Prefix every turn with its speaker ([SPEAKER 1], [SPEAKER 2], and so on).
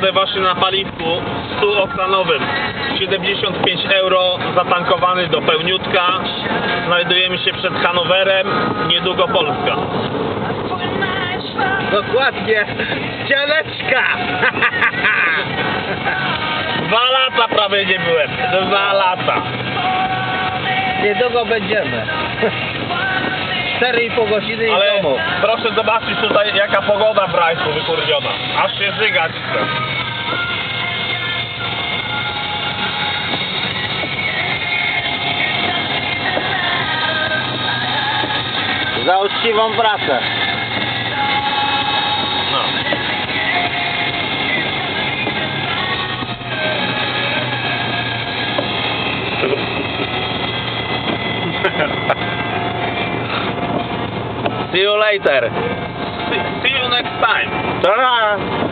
[SPEAKER 1] jadę właśnie na paliwku 100 oktanowym. 75 euro zatankowany do pełniutka. Znajdujemy się przed Hanowerem, niedługo Polska.
[SPEAKER 2] Dokładnie. Ścianeczka.
[SPEAKER 1] Dwa lata prawie nie byłem. Dwa lata.
[SPEAKER 2] Niedługo będziemy. 4,5 godziny i
[SPEAKER 1] Ale
[SPEAKER 2] domu.
[SPEAKER 1] proszę zobaczyć tutaj jaka pogoda w Rajsku wykurwiona. Aż się chce.
[SPEAKER 2] Za uczciwą pracę.
[SPEAKER 1] No.
[SPEAKER 2] See you later.
[SPEAKER 1] See, see you next time.
[SPEAKER 2] Ta-ra.